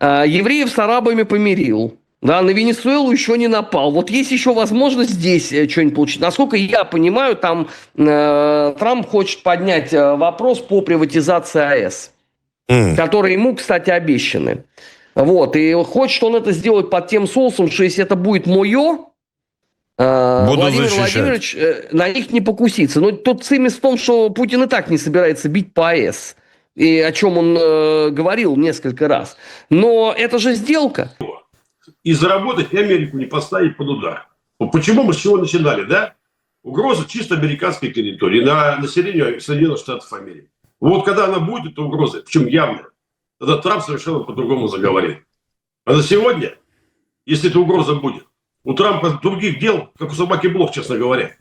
э, евреев с арабами помирил. Да, на Венесуэлу еще не напал. Вот есть еще возможность здесь э, что-нибудь получить. Насколько я понимаю, там э, Трамп хочет поднять э, вопрос по приватизации АЭС, М. которые ему, кстати, обещаны. Вот, и хочет он это сделать под тем соусом, что если это будет мое, Буду Владимир защищать. Владимирович на них не покусится. Но тут цимис в том, что Путин и так не собирается бить по АЭС. И о чем он э, говорил несколько раз. Но это же сделка. и заработать, и Америку не поставить под удар. Почему мы с чего начинали, да? Угроза чисто американской территории на населению Соединенных Штатов Америки. Вот когда она будет, эта угроза, причем явная, тогда Трамп совершенно по-другому заговорит. А на сегодня, если эта угроза будет, у Трампа других дел, как у собаки блох, честно говоря,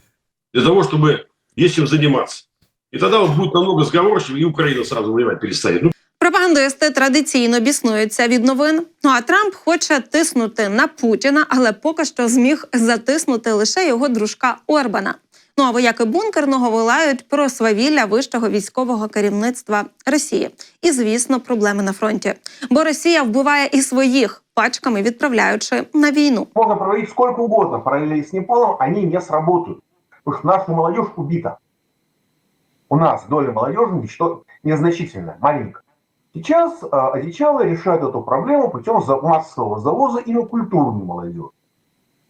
для того, чтобы есть чем заниматься. И тогда он будет намного сговорчивее, и Украина сразу воевать перестанет. Ну, Пропагандисти традиційно біснуються від новин. Ну а Трамп хоче тиснути на Путіна, але поки що зміг затиснути лише його дружка Орбана. Ну а вояки бункерного волають про свавілля вищого військового керівництва Росії. І, звісно, проблеми на фронті. Бо Росія вбиває і своїх пачками, відправляючи на війну. Можно проводить сколько угодно параллели с Непалом, они не сработают. Потому что наша молодежь убита У нас доля молодежи ничто незначительная, маленькая. Сейчас э, одичалы решают эту проблему путем за- массового завоза и на культурную молодежь.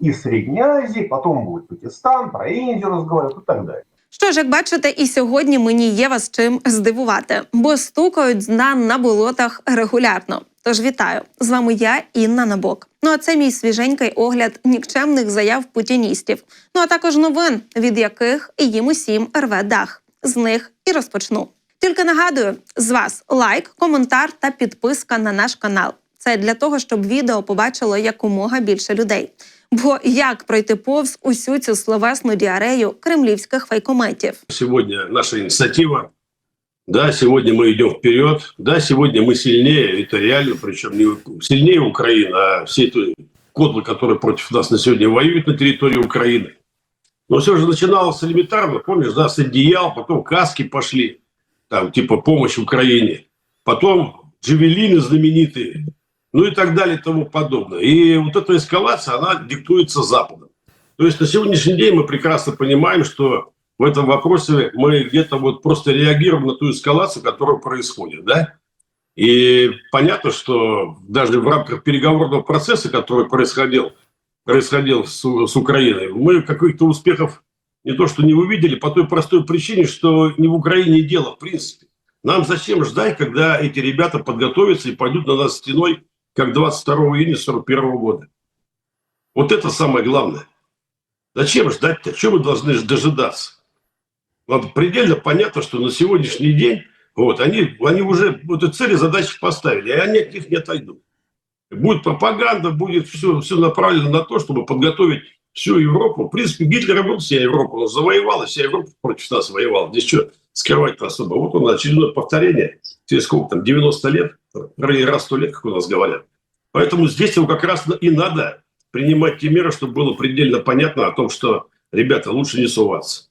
И в Средней Азии, потом будет Пакистан, про Индию разговаривают и так далее. Що ж, як бачите, і сьогодні мені є вас чим здивувати, бо стукають з дна на болотах регулярно. Тож вітаю з вами я, Інна Набок. Ну а це мій свіженький огляд нікчемних заяв путіністів. Ну а також новин, від яких і їм усім рве дах. З них і розпочну. Тільки нагадую, з вас лайк, коментар та підписка на наш канал. Це для того, щоб відео побачило якомога більше людей. Бо як пройти повз усю цю словесну діарею кремлівських фейкометів? сегодня наша инициатива. Да, сегодня мы идем вперед. Да, сегодня мы сильнее. Это реально, причем не сильнее Украины, а все эти кодлы, которые против нас на сегодня воюют на территории Украины. Но все же начиналось элементарно, помнишь, да, с одеял, потом каски пошли, там, типа, помощь Украине. Потом джавелины знаменитые, ну и так далее и тому подобное. И вот эта эскалация, она диктуется Западом. То есть на сегодняшний день мы прекрасно понимаем, что в этом вопросе мы где-то вот просто реагируем на ту эскалацию, которая происходит, да? И понятно, что даже в рамках переговорного процесса, который происходил, происходил с, с Украиной, мы каких-то успехов не то что не увидели, по той простой причине, что не в Украине дело, в принципе. Нам зачем ждать, когда эти ребята подготовятся и пойдут на нас стеной, как 22 июня 41 года? Вот это самое главное. Зачем ждать-то? Чего мы должны дожидаться? Вам предельно понятно, что на сегодняшний день вот, они, они уже вот цели, задачи поставили, и они от них не отойдут. Будет пропаганда, будет все, все направлено на то, чтобы подготовить всю Европу. В принципе, Гитлер был вся Европа, он завоевал, и вся Европа против нас воевала. Здесь что скрывать-то особо? Вот он, очередное повторение, через сколько там, 90 лет, раз 100 лет, как у нас говорят. Поэтому здесь его как раз и надо принимать те меры, чтобы было предельно понятно о том, что, ребята, лучше не суваться.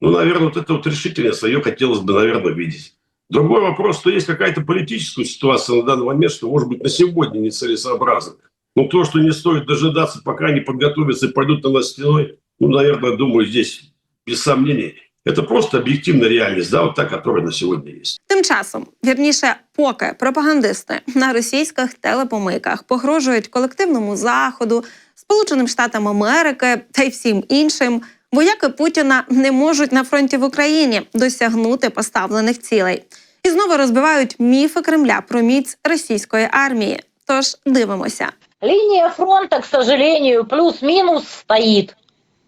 Ну, наверное, вот это вот решительность ее хотелось бы, наверное, видеть. Другой вопрос, что есть какая-то политическая ситуация на данный момент, что, может быть, на сегодня нецелесообразно. Но то, что не стоит дожидаться, пока они подготовятся и пойдут на нас стеной, ну, наверное, думаю, здесь без сомнений. Это просто объективная реальность, да, вот та, которая на сегодня есть. Тим часом, вірніше, поки пропагандисти на російських телепомийках погрожують колективному заходу, Сполученим Штатам Америки та й всім іншим, вояки Путіна не можуть на фронті в Україні досягнути поставлених цілей і знову розбивають міфи Кремля про міць російської армії. Тож дивимося. Линия фронта, к сожалению, плюс-минус стоит.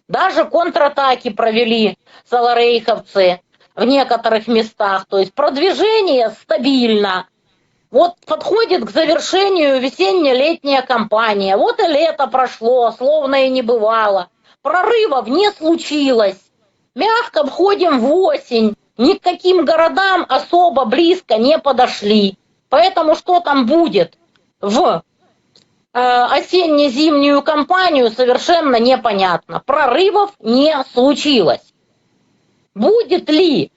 Даже контратаки провели саларейховцы в некоторых местах. То есть продвижение стабильно. Вот подходит к завершению весенне-летняя кампания. Вот и лето прошло, словно и не бывало. Прорывов не случилось. Мягко входим в осень. Ни к каким городам особо близко не подошли. Поэтому что там будет в э, осенне-зимнюю кампанию совершенно непонятно. Прорывов не случилось. Будет ли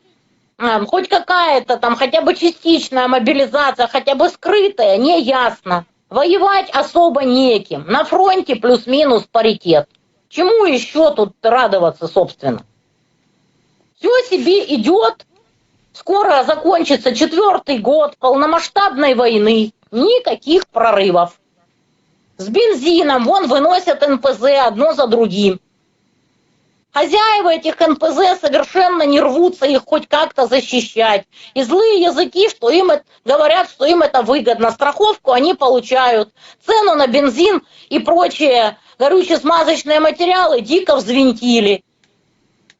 э, хоть какая-то там хотя бы частичная мобилизация, хотя бы скрытая, не ясно. Воевать особо неким. На фронте плюс-минус паритет. Чему еще тут радоваться, собственно? Все себе идет. Скоро закончится четвертый год полномасштабной войны. Никаких прорывов. С бензином вон выносят НПЗ одно за другим. Хозяева этих НПЗ совершенно не рвутся их хоть как-то защищать. И злые языки, что им это, говорят, что им это выгодно. Страховку они получают. Цену на бензин и прочие горюче-смазочные материалы дико взвинтили.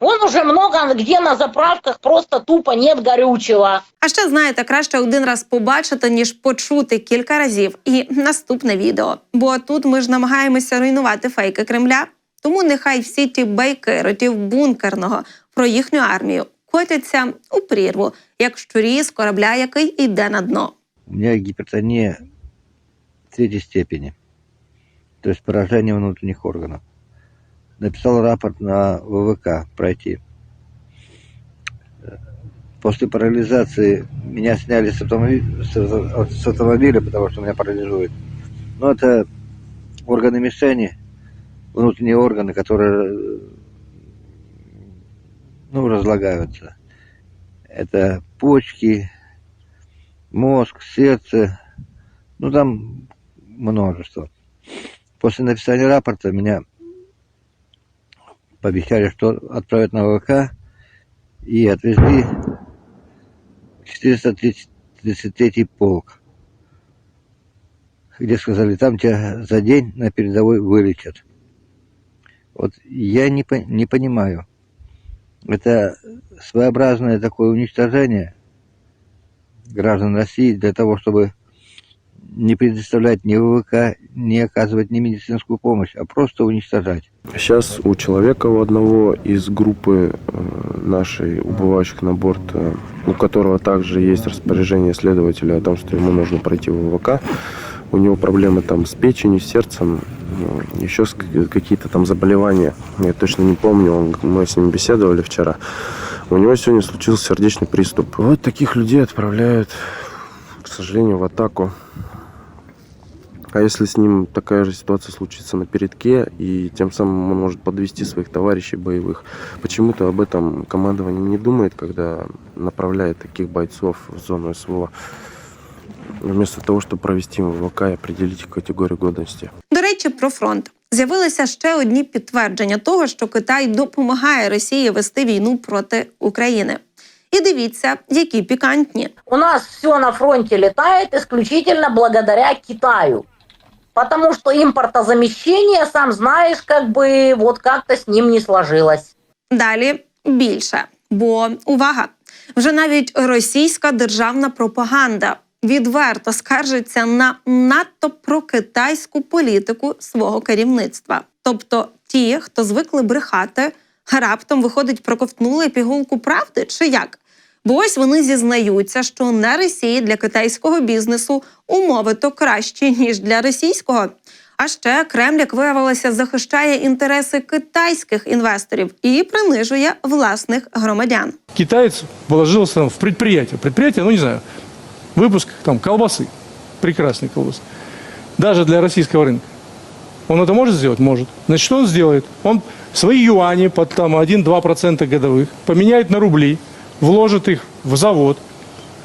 Вон уже много где на заправках просто тупо нет горючего. А ще знаєте, краще один раз побачити, ніж почути кілька разів. І наступне відео. Бо тут ми ж намагаємося руйнувати фейки Кремля. Тому нехай всі ті байки ротів бункерного про їхню армію котяться у прірву, як щурі з корабля, який йде на дно. У меня гипертония третьей степени, то есть поражение внутренних органов. Написал рапорт на ВВК пройти. После парализации меня сняли с, автомоби- с авто- с автомобиля, потому что меня парализует. Но это органы мишени, внутренние органы, которые ну, разлагаются. Это почки, мозг, сердце, ну там множество. После написания рапорта меня пообещали, что отправят на ВК и отвезли в 433 полк, где сказали, там тебя за день на передовой вылечат. Вот я не, не понимаю. Это своеобразное такое уничтожение граждан России для того, чтобы не предоставлять ни ВВК, не оказывать ни медицинскую помощь, а просто уничтожать. Сейчас у человека у одного из группы э, нашей убывающих на борт, э, у которого также есть распоряжение следователя о том, что ему нужно пройти ВВК, у него проблемы там с печенью, с сердцем, ну, еще какие-то там заболевания. Я точно не помню, мы с ним беседовали вчера. У него сегодня случился сердечный приступ. Вот таких людей отправляют, к сожалению, в атаку. А если с ним такая же ситуация случится на передке, и тем самым он может подвести своих товарищей боевых, почему-то об этом командование не думает, когда направляет таких бойцов в зону СВО, вместо того, чтобы провести ВВК и определить их категорию годности. До речі, про фронт з'явилися ще одні підтвердження того, що Китай допомагає Росії вести війну проти України. І дивіться, які пікантні. У нас все на фронте летает исключительно благодаря Китаю. Потому что импортозамещение, сам знаешь, как бы вот как-то с ним не сложилось. Далі більше. Бо увага! Вже навіть російська державна пропаганда відверто скаржиться на надто прокитайську політику свого керівництва. Тобто ті, хто звикли брехати, раптом виходить, проковтнули пігулку правди чи як? Бо ось вони зізнаються, що на Росії для китайського бізнесу умови то кращі, ніж для російського. А ще Кремль, як виявилося, захищає інтереси китайських інвесторів і принижує власних громадян. китаец вложился там в предприятие. Предприятие, ну не знаю, выпуск там колбасы, прекрасной колбасы. Даже для российского рынка. Он это может сделать? Может. Значит, что он сделает? Он свои юани под там 1-2% годовых поменяет на рубли, вложит их в завод.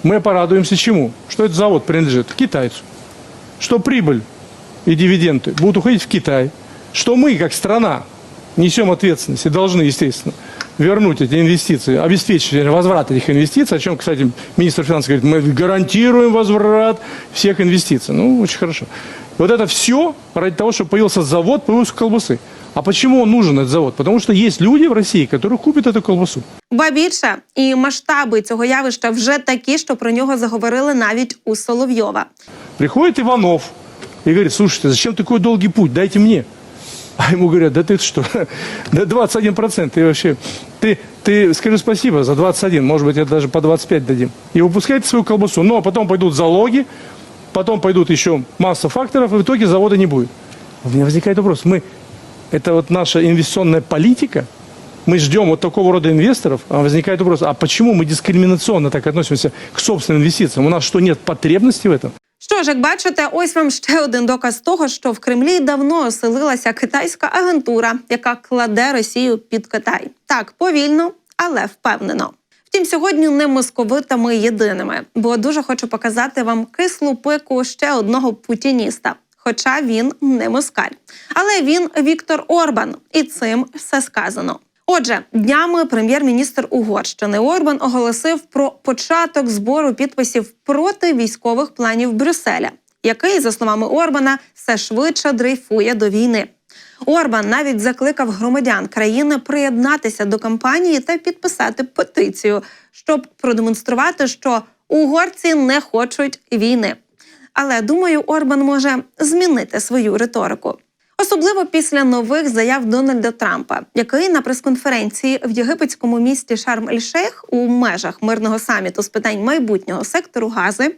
Мы порадуемся чему? Что этот завод принадлежит китайцу. Что прибыль и дивиденды будут уходить в Китай. Что мы, как страна, несем ответственность и должны, естественно, вернуть эти инвестиции, обеспечить возврат этих инвестиций, о чем, кстати, министр финансов говорит, мы гарантируем возврат всех инвестиций. Ну, очень хорошо. Вот это все ради того, чтобы появился завод по выпуску колбасы. А почему он нужен, этот завод? Потому что есть люди в России, которые купят эту колбасу. Ба більше і масштаби цього явища вже такі, що про нього заговорили навіть у Соловйова. Приходит Иванов и говорит, слушайте, зачем такой долгий путь, дайте мне. А ему говорят, да ты что, да 21%, ты вообще, ты, ты скажи спасибо за 21, может быть, это даже по 25 дадим. И выпускайте свою колбасу, но потом пойдут залоги, потом пойдут еще масса факторов, и в итоге завода не будет. У меня возникает вопрос, мы, это вот наша инвестиционная политика, мы ждем вот такого рода инвесторов, а возникает вопрос, а почему мы дискриминационно так относимся к собственным инвестициям? У нас что, нет потребности в этом? Що ж, як бачите, ось вам ще один доказ того, що в Кремлі давно оселилася китайська агентура, яка кладе Росію під Китай. Так повільно, але впевнено. Втім, сьогодні не московитами єдиними, бо дуже хочу показати вам кислу пику ще одного путініста. Хоча він не москаль, але він Віктор Орбан, і цим все сказано. Отже, днями прем'єр-міністр Угорщини Орбан оголосив про початок збору підписів проти військових планів Брюсселя, який, за словами Орбана, все швидше дрейфує до війни. Орбан навіть закликав громадян країни приєднатися до кампанії та підписати петицію, щоб продемонструвати, що угорці не хочуть війни. Але думаю, Орбан може змінити свою риторику. Особливо після нових заяв Дональда Трампа, який на прес-конференції в єгипетському місті Шарм-Ель-Шейх у межах мирного саміту з питань майбутнього сектору Гази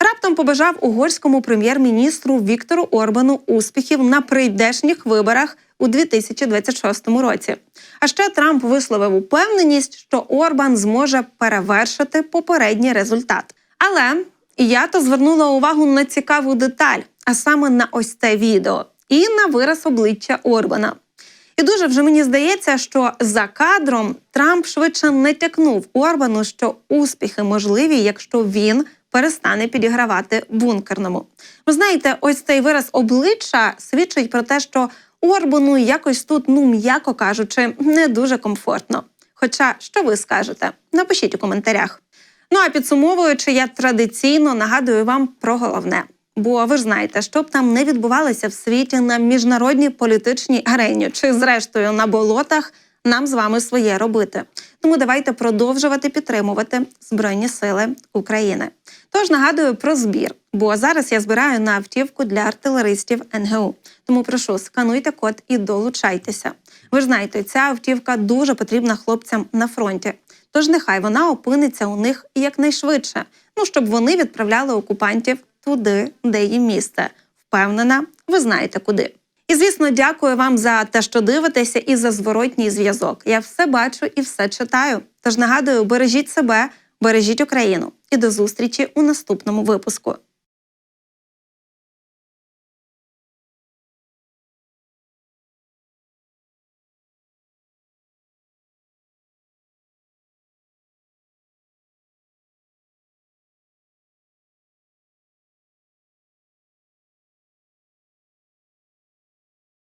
раптом побажав угорському прем'єр-міністру Віктору Орбану успіхів на прийдешніх виборах у 2026 році. А ще Трамп висловив упевненість, що Орбан зможе перевершити попередній результат. Але я то звернула увагу на цікаву деталь, а саме на ось це відео і на вираз обличчя Орбана. І дуже вже мені здається, що за кадром Трамп швидше не тякнув Орбану, що успіхи можливі, якщо він перестане підігравати бункерному. Ви знаєте, ось цей вираз обличчя свідчить про те, що Орбану якось тут, ну м'яко кажучи, не дуже комфортно. Хоча, що ви скажете? Напишіть у коментарях. Ну а підсумовуючи, я традиційно нагадую вам про головне. Бо ви ж знаєте, що б там не відбувалося в світі на міжнародній політичній арені чи, зрештою, на болотах, нам з вами своє робити. Тому давайте продовжувати підтримувати Збройні Сили України. Тож нагадую про збір, бо зараз я збираю на автівку для артилеристів НГУ. Тому прошу, скануйте код і долучайтеся. Ви ж знаєте, ця автівка дуже потрібна хлопцям на фронті. Тож нехай вона опиниться у них якнайшвидше, ну щоб вони відправляли окупантів туди, де їм місце. Впевнена, ви знаєте куди. І звісно, дякую вам за те, що дивитеся, і за зворотній зв'язок. Я все бачу і все читаю. Тож нагадую, бережіть себе, бережіть Україну і до зустрічі у наступному випуску.